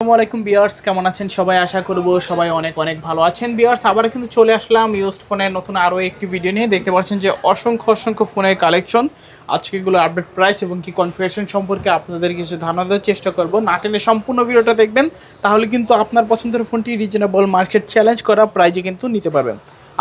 আসসালামু আলাইকুম বিয়ার্স কেমন আছেন সবাই? আশা করব সবাই অনেক অনেক ভালো আছেন। বিয়ার্স আবার কিন্তু চলে আসলাম ইউজড ফোনের নতুন আরও একটি ভিডিও নিয়ে। দেখতে পাচ্ছেন যে অসংখ্য অসংখ্য ফোনের কালেকশন আজকেগুলো আপডেট প্রাইস এবং কি কনফিগারেশন সম্পর্কে আপনাদের কিছু ধারণা দেওয়ার চেষ্টা করব। না টেনে সম্পূর্ণ ভিডিওটা দেখবেন, তাহলে কিন্তু আপনার পছন্দের ফোনটি রিজনেবল মার্কেট চ্যালেঞ্জ করা প্রাইজে কিন্তু নিতে পারবেন।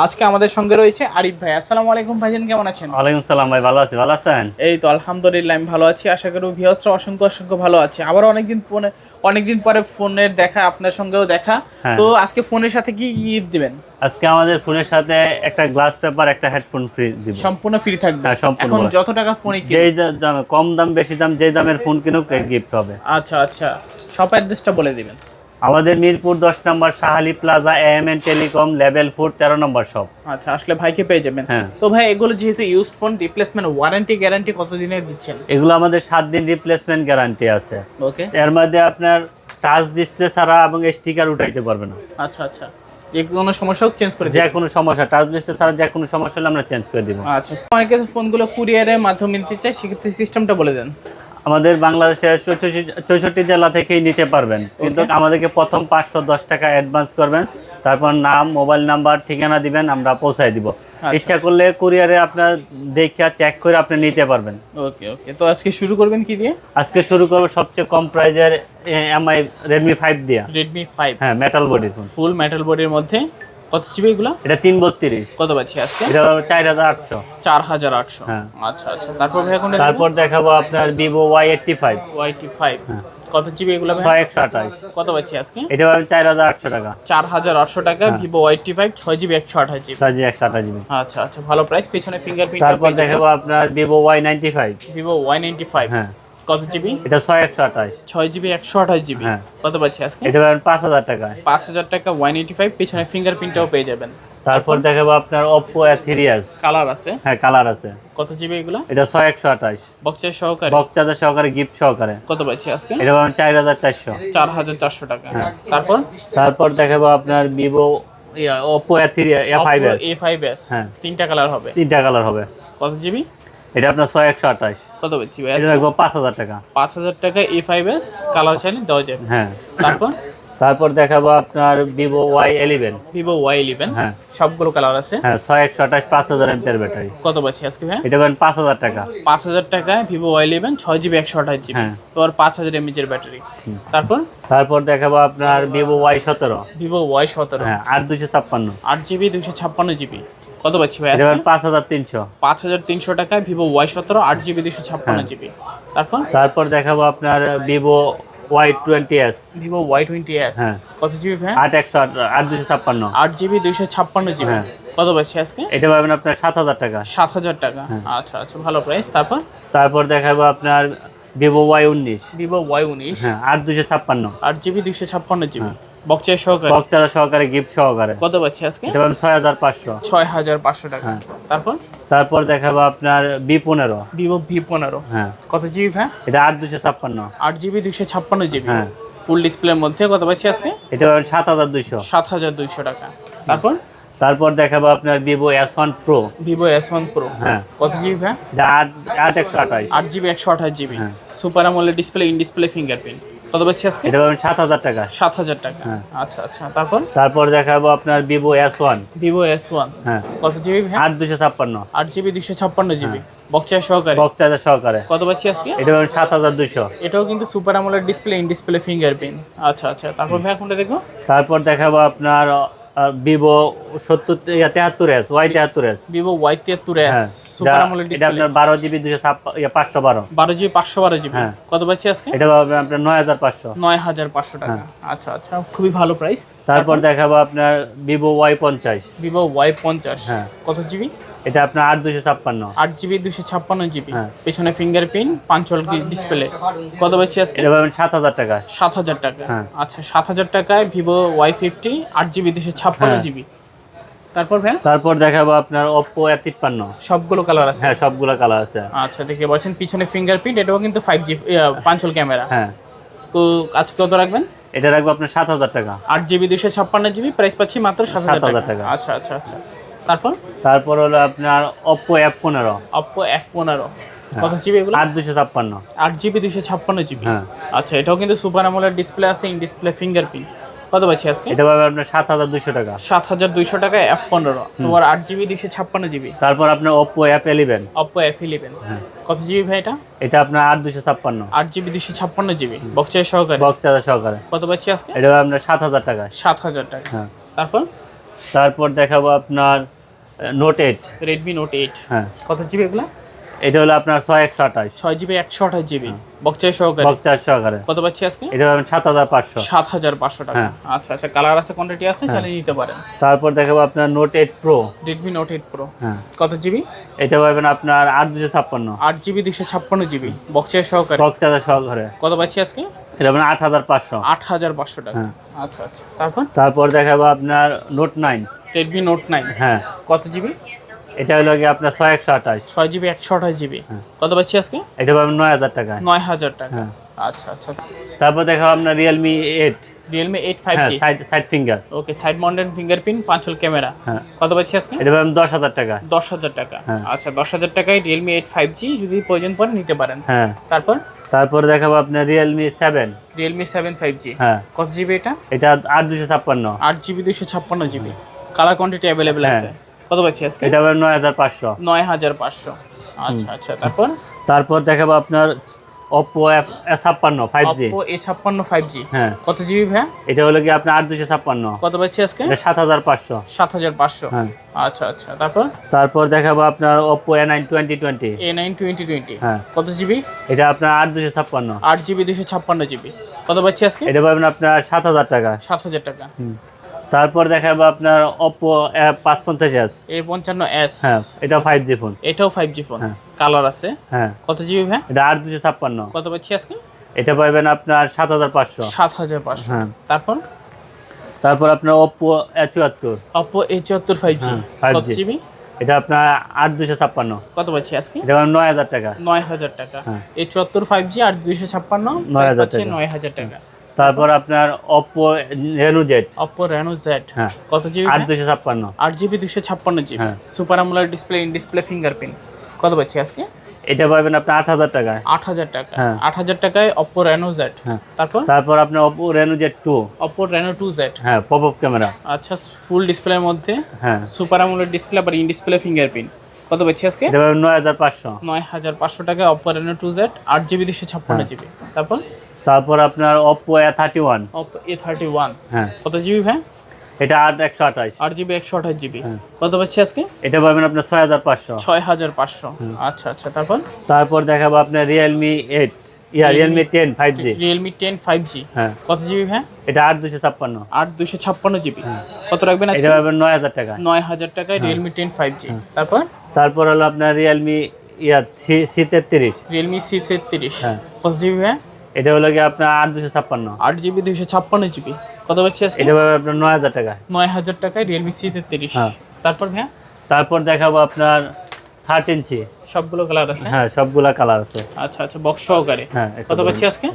আজকে আমাদের সঙ্গে রয়েছে আরিফ ভাই। আসসালামু আলাইকুম ভাইজান কেমন আছেন? ওয়ালাইকুম সালাম ভাই ভালো আছি ভালো আছেন? এই তো আলহামদুলিল্লাহ আমি ভালো আছি। আশা করি ভিউয়ার্সরা অসংখ্য অসংখ্য ভালো আছে। আবার অনেকদিন ফোনে অনেকদিন পরে ফোনের দেখা আপনার সঙ্গেও দেখা। হ্যাঁ। তো আজকে ফোনের সাথে কি গিফট দিবেন? আজকে আমাদের ফোনের সাথে একটা গ্লাস পেপার একটা হেডফোন ফ্রি দিব। সম্পূর্ণ ফ্রি থাকবে। হ্যাঁ, সম্পূর্ণ। এখন যত টাকা ফোনে কি যেই দামে কম দাম বেশি দাম যেই দামের ফোন কিনুক গিফট হবে। আচ্ছা আচ্ছা। সব অ্যাড্রেসটা বলে দিবেন। আমাদের মিরপুর দশ নম্বর Shahali plaza M N telecom level four তেরো নম্বর শপ আচ্ছা আসলে ভাইকে পেয়ে যাবেন। হ্যাঁ। তো ভাই এগুলো যেহেতু used phone replacement warranty guarantee কতদিনের দিচ্ছেন? এগুলো আমাদের সাত দিন রিপ্লেসমেন্ট গ্যারান্টি আছে। ওকে এর মধ্যে আপনার টাচ ডিসপ্লে ছাড়া এবং স্টিকার উঠাইতে পারবে না। আচ্ছা আচ্ছা। যে কোনো সমস্যা চেঞ্জ করে যে কোনো সমস্যা টাচ ডিসপ্লে ছাড়া যে কোনো সমস্যা হলে আমরা চেঞ্জ করে দিব। আচ্ছা। অনেকে ফোনগুলো কুরিয়ারের মাধ্যমে নিতে চায় সেক্ষেত্রে সিস্টেমটা বলে দেন। আমাদের বাংলাদেশের চৌষট্টি- জেলা থেকেই নিতে পারবেন। কিন্তু আমাদেরকে প্রথম পাঁচশো দশ টাকা অ্যাডভান্স করবেন। তারপর নাম মোবাইল নাম্বার ঠিকানা দিবেন আমরা পৌঁছায় দিব। ইচ্ছা করলে কুরিয়ারে আপনার দেখা চেক করে আপনি নিতে পারবেন। ওকে ওকে তো আজকে শুরু করবেন কি দিয়ে? আজকে শুরু করব সবচেয়ে কম প্রাইজের এমআই রেডমি ফাইভ দিয়া। রেডমি ফাইভ হ্যাঁ মেটাল বডি ফুল মেটাল বডির মধ্যে? কত জিবি এগুলো? এটা তিন বত্রিশ। কত পাচ্ছি আজকে? এটা চার হাজার আটশো। চার হাজার আটশো। হ্যাঁ। আচ্ছা আচ্ছা। তারপর ভাই এখন তারপর দেখাবো আপনার ভিভো ওয়াই এইটটি ফাইভ ওয়াইটি ফাইভ হ্যাঁ। কত জিবি এগুলো ছয় একশো আঠাশ। কত পাচ্ছি আজকে? এটা পাবেন চার হাজার আটশো টাকা। চার হাজার আটশো টাকা। ভিভো ওয়াইটি ফাইভ ছয় জিবি একশো আঠাশ জিবি। ছয় জি একশো আঠাশ জিবি। আচ্ছা আচ্ছা। ভালো প্রাইস পেছনে ফিঙ্গারপ্রিন্ট তারপর দেখাবো আপনার Vivo Y ninety five Vivo Y ninety five হ্যাঁ। কত জিবি এটা ছয় একশো আঠাশ। ছয় জিবি একশো আঠাশ জিবি হ্যাঁ। কত পাচ্ছি আজকে? এটা পাবেন পাঁচ হাজার টাকায়। পাঁচ হাজার টাকা ওয়াই নাইনটি ফাইভ পেছনে ফিঙ্গারপ্রিন্টটাও পেয়ে যাবেন। তারপর দেখাবো আপনার ওপো থ্রিয়াস কালার আছে? হ্যাঁ কালার আছে। কত জিবি এগুলো? এটা ছয় একশো আঠাশ। বক্সের সহকারে? বক্স সহকারে গিফট সহকারে। কত পাচ্ছি আজকে? এটা পাবেন চার হাজার চারশো। চার হাজার চারশো টাকা। হ্যাঁ। তারপর? তারপর দেখাবো আপনার Vivo Oppo three A five S A five S হ্যাঁ। তিনটা কালার হবে। তিনটা কালার হবে। কত জিবি এটা আপনার ছয় একশো আঠাশ। কত এটা রাখব পাঁচ হাজার টাকা। পাঁচ হাজার টাকা এ ফাইভ এস কালার চাইলে দেওয়া যাবে হ্যাঁ। তারপর? তারপর দেখাবো আপনার Vivo Y eleven Vivo Y eleven হ্যাঁ। সবগুলো কালার আছে। হ্যাঁ ছয় একশো আঠাশ পাঁচ হাজার এমপের ব্যাটারি কত পাচ্ছি আজকে ভাই? এটা পাবেন পাঁচ হাজার টাকা। পাঁচ হাজার টাকায় ভিভো ওয়াই ইলেভেন ছয় জিবি একশো আঠাশ জিবি হ্যাঁ। আর পাঁচ হাজার এমএচ এর ব্যাটারি তারপর? তারপর দেখাবো আপনার ভিভো ওয়াই সতেরো। ভিভো ওয়াই সতেরো। হ্যাঁ আট দুশো ছাপ্পান্ন। আট জিবি দুশো ছাপ্পান্ন জিবি কত পাচ্ছি ভাই পাঁচ হাজার তিনশো। পাঁচ হাজার তিনশো টাকায় ভিভো ওয়াই সতেরো আট জিবি দুশো ছাপ্পান্ন হ্যাঁ। জিবি। তারপর? তারপর দেখাবো আপনার Vivo Y twenty S Vivo Y twenty S. কত জিবি ভাই? আট একশো আট- দুশো ছাপ্পান্ন। আট জিবি দুইশো ছাপ্পান্ন জিবি। হ্যাঁ। কত পাচ্ছি আজকে? এটা পাবেন আপনার সাত হাজার টাকা। সাত হাজার টাকা। হ্যাঁ। আচ্ছা আচ্ছা ভালো প্রাইস তারপর? তারপর দেখাবো আপনার ভিভো ওয়াই উনিশ। ভিভো ওয়াই উনিশ। হ্যাঁ আট দুশো ছাপ্পান্ন। আট জিবি দুইশো ছাপ্পান্ন জিবি। বক্সের সহকারে? বক্স সহকারে গিফট সহকারে। কত পাচ্ছি আজকে? এটা পাবেন ছয় হাজার পাঁচশো। ছয় হাজার পাঁচশো টাকা। হ্যাঁ। তারপর? তারপর দেখাবো আপনার বি পনেরো। ভিভো ভি পনেরো। হ্যাঁ। কত জিবি ভাই? এটা আট দুশো ছাপ্পান্ন। আট জিবি দুইশো ছাপ্পান্ন জিবি। হ্যাঁ। ফুল ডিসপ্লের মধ্যে কত পাচ্ছি আজকে? এটা পাবেন সাত হাজার দুশো সাত হাজার দুইশো টাকা। তারপর? তারপর দেখাবো আপনার Vivo S one pro Vivo S one pro হ্যাঁ। কত জিবি ভাই? আট আট একশো আঠাশ। আট জিবি একশো আঠাশ GB. Super AMOLED display in display fingerprint কত পাচ্ছি আজকে? এটা পাবেন সাত হাজার টাকা। সাত হাজার টাকা। হ্যাঁ। আচ্ছা আচ্ছা তারপর? তারপর দেখাবো আপনার Vivo S one Vivo S one হ্যাঁ। কত জিবি আট দুশো ছাপ্পান্ন। আট জিবি দুইশো ছাপ্পান্ন জিবি হ্যাঁ। বক্সের সহকারে? বক্স চার্জার সহকারে। কত পাচ্ছি আজকে? এটা পাবেন সাত হাজার দুশো। এটাও কিন্তু সুপার আমলের ডিসপ্লে ইন ডিসপ্লে ফিঙ্গারপ্রিন্ট আচ্ছা আচ্ছা তারপর ভাই কোনটা দেখব? তারপর দেখাবো আপনার ভিভো সত্তর তেহাত্তর এস ওয়াই তেহাত্তর এস ভিভো ওয়াই তিয়াত্তর এস হ্যাঁ। সুপার আমলের এটা- এটা আপনার বারো জিবি দুশো পাঁচশো বারো। বারো জিবি পাঁচশো বারো জিবি। হ্যাঁ। কত পাচ্ছি আজকে? এটা আপনার টাকা। হ্যাঁ। আচ্ছা আচ্ছা খুবই ভালো প্রাইস তারপর দেখাবো আপনার ভিভো ওয়াই পঞ্চাশ। ভিভো ওয়াই পঞ্চাশ। হ্যাঁ। কত জিবি? এটা আপনার আট দুশো ছাপ্পান্ন। আট জিবি দুশো ছাপ্পান্ন জিবি। হ্যাঁ। পেছনে ফিঙ্গারপ্রিন্ট পাঞ্চল ডিসপ্লে কত পাচ্ছি আজকে? এটা পাবেন সাত হাজার টাকা। সাত হাজার টাকা। আচ্ছা সাত হাজার টাকায় ভিভো ওয়াই ফিফটি আট জিবি দুশো ছাপ্পান্ন। জিবি। তারপর ভাই তারপর দেখাবো আপনার এ তিপ্পান্ন। সবগুলো কালার আছে? হ্যাঁ সবগুলো কালার আছে। আচ্ছা দেখে বলছেন পিছনে ফিঙ্গারপ্রিন্ট এটাও কিন্তু ফাইভ জি পাঞ্চল ক্যামেরা হ্যাঁ। তো আজকে কত রাখবেন? এটা রাখব আপনার সাত হাজার টাকা। আট জিবি দুশো ছাপ্পান্ন জিবি প্রাইস পাচ্ছি মাত্র সাত 7,000 হাজার টাকা। আচ্ছা আচ্ছা আচ্ছা। তারপর? তারপর হলো আপনার অ্যাপ পনেরো। অপ্পো এফ পনেরো। কত জিবি এগুলো? আট দুশো ছাপ্পান্ন। আট জিবি দুশো ছাপ্পান্ন জিবি হ্যাঁ। আচ্ছা এটাও কিন্তু সুপার আমলের ডিসপ্লে আছে ইন ডিসপ্লে ফিঙ্গারপ্রিন্ট কত পাচ্ছি আজকে? এটা পাবে আপনার সাত হাজার দুশো টাকা। সাত হাজার দুইশো টাকা এফ পনেরো। তোমার আট জিবি দুইশো ছাপ্পান্ন জিবি তারপর আপনার অপ্পো অ্যাপ এলিভেন অপ্পো এফ ইলেভেন কত জিবি ভাই এটা? এটা আপনার আট দুশো ছাপ্পান্ন। আট জিবি দুইশো ছাপ্পান্ন জিবি বক্সের সহকারে? বক্স চার্জার সহকারে। কত পাচ্ছি আজকে? এটা পাবে আপনার সাত হাজার টাকায় সাত হাজার টাকা। হ্যাঁ। তারপর? তারপর দেখাবো আপনার Note eight Redmi Note eight হ্যাঁ। কত জিবি এগুলো? এটা হলো আপনার ছয় একশো আঠাশ। ছয় জিবি একশো আঠাশ জিবি। বক্সের সহকারে? বক্স চার্জ সহকারে। কত পাচ্ছি আজকে? এটা পাবেন সাত হাজার পাঁচশো। সাত হাজার পাঁচশো টাকা। হ্যাঁ। আচ্ছা আচ্ছা কালার আছে কোয়ান্টিটি আছে চালিয়ে নিতে পারেন। তারপর দেখাবো আপনার Note eight Pro Redmi Note eight Pro হ্যাঁ। কত জিবি? এটা পাবেন আপনার আট দুশো ছাপ্পান্ন। আট জিবি দুশো ছাপ্পান্ন জিবি। বক্সের সহকারে। বক্স চার্জার সহকারে। কত পাচ্ছি আজকে? এটা পাবেন আট হাজার পাঁচশো। আট হাজার পাঁচশো টাকা। হ্যাঁ। আচ্ছা আচ্ছা। তারপর? তারপর দেখাবো আপনার Note nine Redmi Note nine হ্যাঁ। কত জিবি? এটা হলো আপনার ছয় একশো আঠাশ। ছয় জিবি একশো আঠাশ জিবি। হ্যাঁ। কত পাচ্ছি আজকে? এটা পাবেন নয় হাজার টাকায় নয় হাজার টাকা। হ্যাঁ। আচ্ছা আচ্ছা। তারপর দেখাবো আপনার Realme eight Realme eight five side side finger okay side mountain fingerprint পাঁচল camera. হ্যাঁ। কত পাচ্ছি আজকে? এটা পাবেন দশ হাজার টাকা। দশ হাজার টাকা। আচ্ছা দশ হাজার টাকায় রিয়েলমি এইট ফাইভ জি যদি প্রয়োজন পড়ে নিতে পারেন। হ্যাঁ। তারপর? তারপর দেখাবো আপনার Realme seven Realme seven five G হ্যাঁ। কত জিবি এটা? এটা আট দুশো ছাপ্পান্ন। আট জিবি দুশো ছাপ্পান্ন জিবি। Colour quantity available. আছে। কত পাচ্ছি আজকে? এটা পাবেন নয় হাজার পাঁচশো। নয় হাজার পাঁচশো। আচ্ছা আচ্ছা তারপর? তারপর দেখাবো আপনার অপ্পো ছাপ্পান্ন ফাইভ জি এ ছাপ্পান্ন ফাইভ জি হ্যাঁ। কত জিবি ভাইয়া এটা হলো কি আপনার আট দুশো ছাপ্পান্ন। কত পাচ্ছি আজকে? এটা সাত হাজার পাঁচশো। সাত হাজার পাঁচশো। হ্যাঁ। আচ্ছা আচ্ছা তারপর? তারপর দেখাবো আপনার Oppo A nine twenty twenty A nine twenty twenty হ্যাঁ। কত জিবি এটা আপনার আট দুশো ছাপ্পান্ন। আট জিবি দুশো ছাপ্পান্ন জিবি কত পাচ্ছি আজকে? এটা পাবেন আপনার সাত হাজার টাকা। সাত হাজার টাকা। হুম। তারপর দেখাবো আপনার অপ্পো পাঁচ পঞ্চাশ এস এ পঞ্চান্ন এস হ্যাঁ এটা ফাইভ জি ফোন এটাও ফাইভ জি ফোন। কালার আছে। হ্যাঁ। কত জিবি ভাই? এটা আট দুশো ছাপ্পান্ন। কত পাচ্ছি আজকে? এটা পাবেন আপনার সাত হাজার পাঁচশো। সাত হাজার পাঁচশো। হ্যাঁ। তারপর? তারপর আপনার ওপ্পো এ চুয়াত্তর। অপো এ চুয়াত্তর ফাইভ জি হ্যাঁ, কত জিবি এটা আপনার আট দুশো ছাপ্পান্ন। কত পাচ্ছি আজকে? এটা নয় হাজার টাকা। নয় হাজার টাকা। হ্যাঁ। এ চুয়াত্তর ফাইভ জি আর দুইশো ছাপ্পান্ন নয় হাজার টাকা। নয় হাজার টাকা। তারপর আপনার Oppo Reno Z Oppo Reno Z হ্যাঁ। কত জিবি আট দুশো ছাপ্পান্ন। আট জিবি দুশো ছাপ্পান্ন জিবি হ্যাঁ। Super AMOLED display in display fingerprint কত পাচ্ছি আজকে? এটা পাবেন আট হাজার টাকায়। আট হাজার টাকা। হ্যাঁ। আট হাজার টাকায় অপো রেনো জেড হ্যাঁ। তারপর? তারপর Reno Z two Oppo Reno two Z হ্যাঁ পপ আপ ক্যামেরা আচ্ছা ফুল ডিসপ্লের মধ্যে। হ্যাঁ। সুপার আমলের ডিসপ্লে আবার ইন ডিসপ্লে ফিঙ্গারপ্রিন্ট কত পাচ্ছি আজকে? এটা পাবেন নয় হাজার পাঁচশো। নয় হাজার পাঁচশো টাকা অপো রেনো টু জেড আট জিবি দুশো ছাপ্পান্ন হ্যাঁ। জিবি তারপর? তারপর আপনার অপো এ থার্টি ওয়ান হ্যাঁ। কত জিবি ভাই? এটা আট একশো আঠাশ। আট জিবি একশো আঠাশ জিবি হ্যাঁ। কত পাচ্ছি আজকে? এটা পাবেন আপনার ছয় হাজার পাঁচশো। ছয় হাজার পাঁচশো। আচ্ছা আচ্ছা তারপর? তারপর দেখাবো আপনার রিয়েলমি এইট ইয়া Realme ten five G Realme ten five G হ্যাঁ। কত জিবি ভাই? এটা আট দুশো ছাপ্পান্ন। আট দুশো ছাপ্পান্ন জিবি হ্যাঁ। কত রাখবেন আজকে? এটা পাবেন নয় হাজার টাকা। নয় হাজার টাকায় রিয়েলমি টেন ফাইভ জি তারপর? তারপর হলো আপনার রিয়েলমি ইয়া সি তেত্রিশ। রিয়েলমি সি তেত্রিশ। হ্যাঁ। কত জিবি ভাই? এটা হলো কি আপনার আট দুশো ছাপ্পান্ন। আট জিবি দুইশো ছাপ্পান্ন জিবি। কত পাচ্ছি এটা আপনার নয় হাজার টাকা নয় হাজার টাকায় রিয়েলমি সি তেত্রিশ। হ্যাঁ। তারপর ভাইয়া? তারপর দেখাবো আপনার থার্টিন সি সবগুলো কালার আছে? হ্যাঁ সবগুলা কালার আছে। আচ্ছা আচ্ছা বক্স সহকারে। হ্যাঁ কত পাচ্ছি আজকে?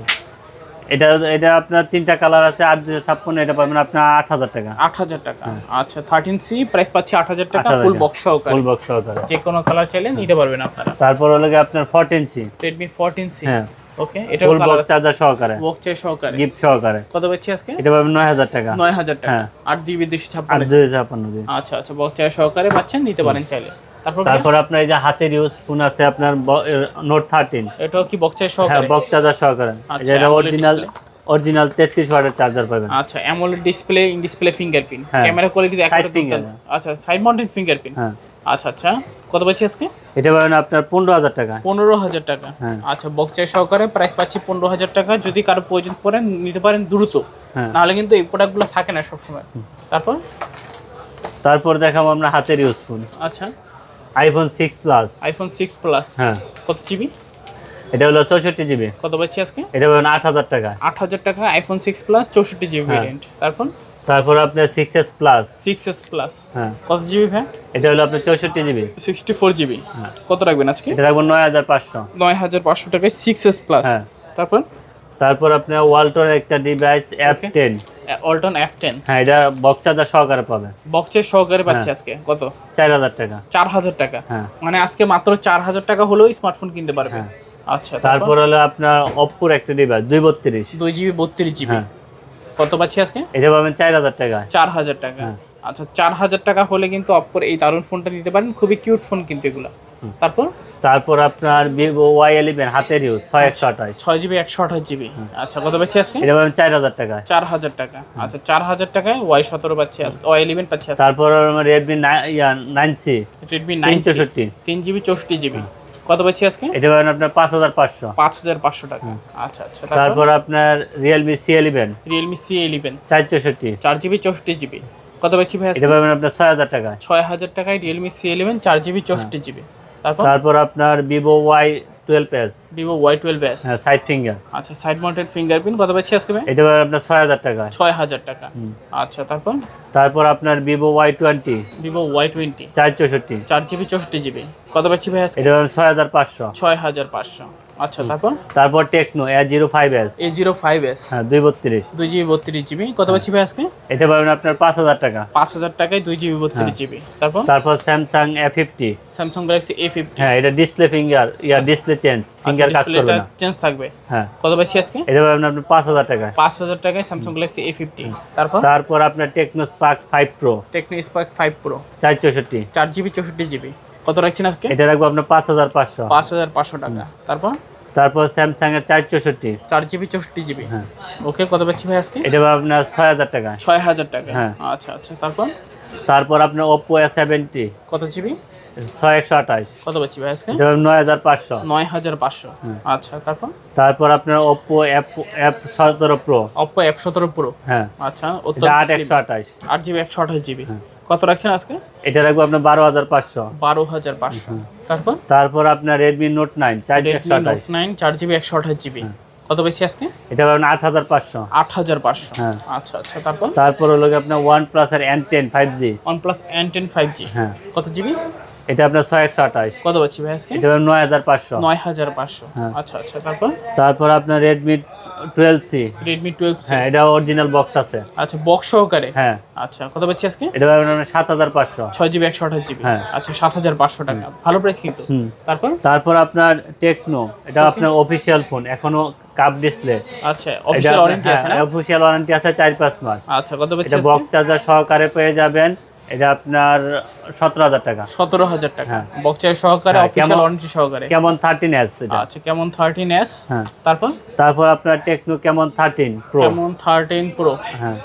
এটা এটা আপনার তিনটা কালার আছে আট দুশো ছাপ্পান্ন এটা পাবেন আপনার আট হাজার টাকা। আট হাজার টাকা। আচ্ছা থার্টিন সি প্রাইস পাচ্ছি আট হাজার টাকা 8,000 ফুল। বক্স সহকারে। ফুল বক্স সহকারে। যে কোনো কালার চাইলে নিতে পারবেন আপনারা। তারপর হলো কি আপনার fourteen C Redmi fourteen C হ্যাঁ। ওকে এটা ফুল বক্স চার্জার সহকারে। বক্স সহকারে। গিফট সহকারে। কত পাচ্ছি আজকে? এটা পাবেন নয় হাজার টাকা। নয় হাজার টাকা। হ্যাঁ। জিবি আচ্ছা আচ্ছা বক্স চাই সহকারে পাচ্ছেন নিতে পারেন চাইলে। তারপর আপনার এই যে হাতের ইউজ ফোন আছে আপনার নোট থার্টিন এটাও কি বক্স হ্যাঁ সহকারে? বক্স চার্জার সহকারে। আচ্ছা, এটা অরিজিনাল অরিজিনাল তেত্রিশ ওয়াটের চার্জার পাবেন। আচ্ছা AMOLED display in display fingerprint হ্যাঁ। Camera quality Side finger। আচ্ছা সাইড মাউন্টেড ফিঙ্গারপ্রিন্ট হ্যাঁ। আচ্ছা আচ্ছা। কত পাচ্ছি আজকে? এটা পাবেন আপনার পনেরো হাজার টাকা। পনেরো হাজার টাকা। হ্যাঁ। আচ্ছা বক্স চাই সহকারে প্রাইস পাচ্ছি পনেরো হাজার টাকা। যদি কারও প্রয়োজন পড়ে নিতে পারেন দ্রুত। হ্যাঁ। নাহলে কিন্তু এই প্রোডাক্টগুলো থাকে না সবসময়। তারপর? তারপর দেখাবো আমরা হাতের ইউজ ফোন আচ্ছা। IPhone six plus iPhone six plus হ্যাঁ। কত জিবি এটা হলো চৌষট্টি জিবি কত পাচ্ছি আজকে? এটা পাবেন আট হাজার টাকা। আট হাজার টাকা আইফোন সিক্স প্লাস চৌষট্টি জিবি হ্যাঁ। তারপর? তারপর আপনার six S plus six S plus হ্যাঁ। কত জিবি ভাই? এটা হলো আপনার চৌষট্টি জিবি সিক্সটি ফোর জিবি কত রাখবেন আজকে? এটা রাখব নয় হাজার পাঁচশো। নয় হাজার পাঁচশো টাকায় সিক্স এস প্লাস হ্যাঁ। তারপর? তারপর আপনার ওয়ালটন একটা device F ten Walton F ten হ্যাঁ এটা বক্স চার্জার সহকারে পাবে। বক্সের সহকারে পাচ্ছি হ্যাঁ। আজকে। কত? চার হাজার টাকা। চার হাজার টাকা। হ্যাঁ। মানে আজকে মাত্র চার হাজার টাকা হলেও স্মার্টফোন কিনতে পারবে। হ্যাঁ। আচ্ছা তারপর? হলো আপনার অপ্পোর একটা ডিভাইস দুই বত্রিশ। দুই জিবি বত্রিশ জিবি হ্যাঁ। কত পাচ্ছি আজকে? এটা পাবেন চার হাজার টাকা। চার হাজার টাকা। হ্যাঁ। আচ্ছা চার হাজার টাকা হলে কিন্তু অপ্পোর এই দারুণ ফোনটা নিতে পারেন। খুবই কিউট ফোন কিন্তু এগুলো। তারপর? তারপর আপনার ভিভো ওয়াই ইলেভেন হাতের ইউজ ছয় একশো আঠাশ। ছয় জিবি একশো আঠাশ জিবি আচ্ছা কত পাচ্ছি আজকে? এটা পাবেন চার হাজার টাকা। চার হাজার টাকা। আচ্ছা চার হাজার টাকায় ওয়াই সতেরো পাচ্ছি আজকে ওয়াই ইলেভেন পাচ্ছি তারপর Redmi nine C Redmi nine চৌষট্টি। তিন জিবি চৌষট্টি জিবি কত পাচ্ছি আজকে? এটা পাবেন আপনার পাঁচ হাজার পাঁচশো। পাঁচ হাজার পাঁচশো টাকা। আচ্ছা আচ্ছা তারপর? আপনার Realme C eleven Realme C eleven চার চৌষট্টি। চার জিবি চৌষট্টি জিবি। কত পাচ্ছি ভাই? এটা পাবেন আপনার ছয় হাজার টাকা। ছয় হাজার টাকায় রিয়েলমি সি ইলেভেন চার জিবি চৌষট্টি জিবি। তারপর? আপনার Vivo Y 12 S Vivo Y 12 S হ্যাঁ সাইড ফিঙ্গার আচ্ছা সাইড মাউন্টেড ফিঙ্গারপ্রিন্ট কত পাচ্ছি আজকে এটা আপনার 6000 টাকা। 6000 টাকা। আচ্ছা তারপর? তারপর আপনার Vivo Y twenty Vivo Y twenty চার চৌষট্টি। চার জিবি চৌষট্টি জিবি। কত পাচ্ছি ভাই আজকে? এটা 6500 6500 আচ্ছা তারপর? তারপর Tecno A zero five S A zero five S হ্যাঁ দুই বত্রিশ। দুই জিবি বত্রিশ জিবি। কত পাচ্ছি ভাই আজকে? এটা পাবেন আপনার পাঁচ হাজার টাকা। পাঁচ হাজার টাকায় দুই জিবি বত্রিশ জিবি। তারপর? তারপর Samsung A fifty Samsung Galaxy A fifty হ্যাঁ এটা ডিসপ্লে ফিঙ্গার ইয়া ডিসপ্লে চেঞ্জ ফিঙ্গার কাজ করবে না। চেঞ্জ থাকবে। হ্যাঁ। কত পাচ্ছি আজকে? এটা পাবেন আপনার পাঁচ হাজার টাকা পাঁচ হাজার টাকায় স্যামসাং গ্যালাক্সি এ ফিফটি তারপর? তারপর আপনার Tecno Spark five Pro Tecno Spark five Pro চার চৌষট্টি। চার জিবি চৌষট্টি জিবি। কত রাখছেন আজকে? এটা রাখব আপনার পাঁচ হাজার পাঁচশো। পাঁচ হাজার পাঁচশো টাকা। তারপর? তারপর স্যামসাং এর চার চৌষট্টি। চার জিবি চৌষট্টি জিবি। হ্যাঁ। ওকে কত পাচ্ছি ভাই আজকে? এটা আপনার ছয় হাজার টাকা। ছয় হাজার টাকা। হ্যাঁ। আচ্ছা আচ্ছা। তারপর? তারপর আপনার ওপো এ সেভেন্টি কত জিবি? ছয় একশো আঠাশ। কত পাচ্ছি ভাই আজকে? নয় হাজার পাঁচশো। নয় হাজার পাঁচশো। হ্যাঁ। আচ্ছা তারপর? তারপর আপনার ওপো এফ এফ সতেরো প্রো অপ্পো এফ সতেরো প্রো হ্যাঁ। আচ্ছা আট একশো আঠাশ। আট জিবি একশো আঠাশ জিবি। হ্যাঁ। কত রাখছেন আজকে? এটা রাখব আপনার বারো হাজার পাঁচশো। বারো হাজার পাঁচশো। তারপর? তারপর আপনার রেডমি নোট নাইন চার একশো রেডমি আঠাশ। নাইন চার জিবি একশো আঠাশ জিবি কত বেশি আজকে? এটা পাবেন আট হাজার পাঁচশো। আট হাজার পাঁচশো। হ্যাঁ। আচ্ছা আচ্ছা তারপর? তারপর হলো আপনার ওয়ান প্লাস আর N ten five G OnePlus N ten five G হ্যাঁ। কত জিবি এটা আপনার ছয় একশো আঠাশ। কত পাচ্ছি ভাই এটা নয় হাজার পাঁচশো। নয় হাজার পাঁচশো। হ্যাঁ। আচ্ছা আচ্ছা তারপর? তারপর আপনার Redmi twelve C Redmi twelve হ্যাঁ এটা অরিজিনাল বক্স আছে। আচ্ছা বক্স সহকারে? হ্যাঁ। আচ্ছা কত পাচ্ছি আজকে? এটা পাবেন সাত হাজার পাঁচশো। ছয় জিবি একশো আঠাশ জিবি? হ্যাঁ। আচ্ছা সাত হাজার পাঁচশো টাকা। ভালো প্রাইস কিন্তু। তারপর? তারপর আপনার টেকনো এটা আপনার অফিসিয়াল ফোন এখনও কাপ ডিসপ্লে আচ্ছা অফিসিয়াল ওয়ারেন্টি আছে অফিসিয়াল ওয়ারেন্টি আছে চার পাঁচ মাস। আচ্ছা কত পাচ্ছি এটা বক্স চার্জার সহকারে পেয়ে যাবেন। এটা আপনার সতেরো হাজার টাকা। সতেরো হাজার টাকা। হ্যাঁ। সহকারে হ্যাঁ, অফিসিয়াল কেমন- ওয়ারেন্টি সহকারে। কেমন থার্টিন এস আচ্ছা কেমন থার্টিন এস হ্যাঁ। তারপর? তারপর আপনার Tecno Camon thirteen Pro Camon thirteen Pro হ্যাঁ।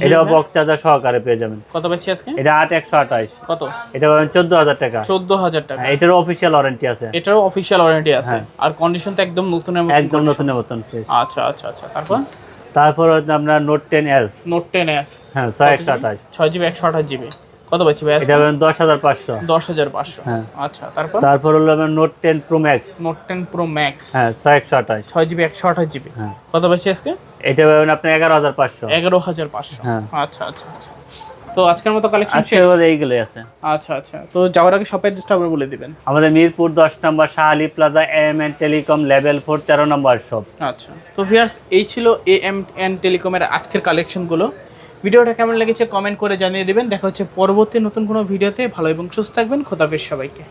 এটাও চার্জার সহকারে পেয়ে যাবেন। কত পাচ্ছি আজকে? এটা আট একশো আঠাশ। কত? এটা পাবেন চোদ্দ হাজার টাকা। চোদ্দ হাজার টাকা। হ্যাঁ, এটারও অফিসিয়াল ওয়ারেন্টি আছে। এটারও অফিসিয়াল ওয়ারেন্টি আছে। হ্যাঁ। আর কন্ডিশন তো একদম নতুনের একদম নতুন মতন আচ্ছা আচ্ছা আচ্ছা। তারপর? তারপর আপনার Note ten S Note ten S হ্যাঁ ছয় একশো আঠাশ। ছয় জিবি একশো আঠাশ জিবি। কত পাচ্ছি ভাই? এটা পাবেন দশ হাজার পাঁচশো। দশ হাজার পাঁচশো। হ্যাঁ। আচ্ছা তারপর? তারপর হলো আপনার Note ten Pro Max Note ten Pro Max হ্যাঁ ছয় একশো আঠাশ। ছয় জিবি একশো আঠাশ জিবি। হ্যাঁ। কত পাচ্ছি আজকে? এটা পাবেন আপনার এগারো হাজার পাঁচশো। এগারো হাজার পাঁচশো। হ্যাঁ। আচ্ছা আচ্ছা আচ্ছা। তো আজকের মতো কালেকশন আজকে শেষ। এইগুলোই আছে। আচ্ছা আচ্ছা। তো যাওয়ার আগে শপের অ্যাড্রেসটা আবার বলে দিবেন। আমাদের মিরপুর দশ নম্বর Shahali Plaza M N Telecom level four তেরো নম্বর শপ আচ্ছা। তো ভিউয়ার্স এই ছিল এ এম এন টেলিকমের আজকের কালেকশনগুলো ভিডিওটা কেমন লেগেছে কমেন্ট করে জানিয়ে দিবেন। দেখা হচ্ছে পরবর্তী নতুন কোনো ভিডিওতে। ভালো এবং সুস্থ থাকবেন। খোদাফেজ সবাইকে।